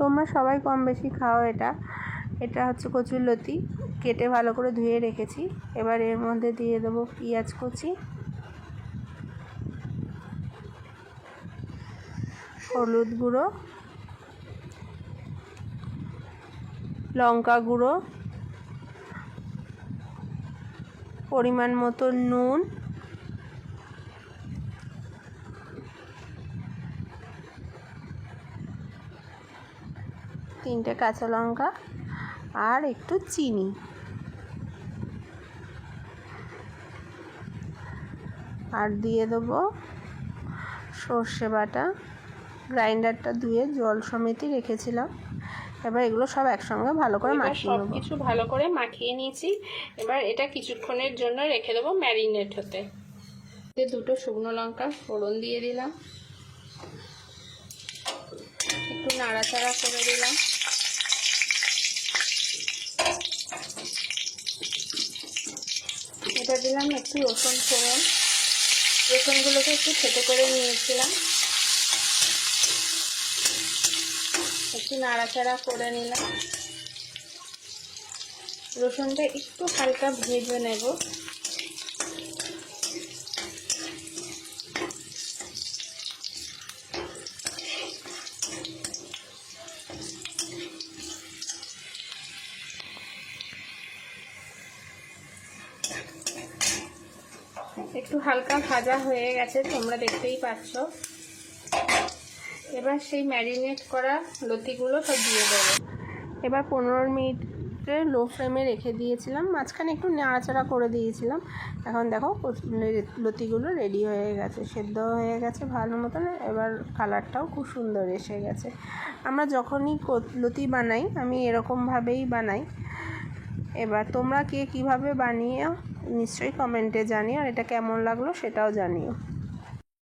তোমরা সবাই কম বেশি খাও এটা। এটা হচ্ছে কচুর লতি। কেটে ভালো করে ধুয়ে রেখেছি। এবার এর মধ্যে দিয়ে দেবো পেঁয়াজ কুচি। হলুদ গুঁড়ো। লঙ্কা গুঁড়ো। পরিমাণ মতো নুন। তিনটে কাঁচা লঙ্কা আর একটু চিনি। আর দিয়ে দেবো সর্ষে বাটা। গ্রাইন্ডারটা ধুয়ে জল সমেতই রেখেছিলাম। এবার এগুলো সব একসঙ্গে ভালো করে মাখিয়ে সব কিছু ভালো করে মাখিয়ে নিয়েছি। এবার এটা কিছুক্ষণের জন্য রেখে দেবো ম্যারিনেট হতে। দুটো শুকনো লঙ্কা ফোড়ন দিয়ে দিলাম। একটু নাড়াচাড়া করে দিলাম। এটা দিলাম একটু রসুন ফোড়ন। রসুনগুলোকে একটু ছেটে করে নিয়েছিলাম। একটু নাড়াচাড়া করে নিলাম। রসুনটা একটু হালকা ভেজে নেব। একটু হালকা ভাজা হয়ে গেছে, তোমরা দেখতেই পাচ্ছ। এবার সেই ম্যারিনেট করা লতিগুলো সব দিয়ে দেবো। এবার পনেরো মিনিটে লো ফ্লেমে রেখে দিয়েছিলাম, মাঝখানে একটু নাড়াচাড়া করে দিয়েছিলাম। এখন দেখো, লতিগুলো রেডি হয়ে গেছে, সেদ্ধ হয়ে গেছে ভালো মতন। এবার কালারটাও খুব সুন্দর এসে গেছে। আমরা যখনই লতি বানাই, আমি এরকমভাবেই বানাই। এবার তোমরা কে কীভাবে বানিয়ে নিশ্চয়ই কমেন্টে জানিও আর এটা কেমন লাগল সেটাও জানিও।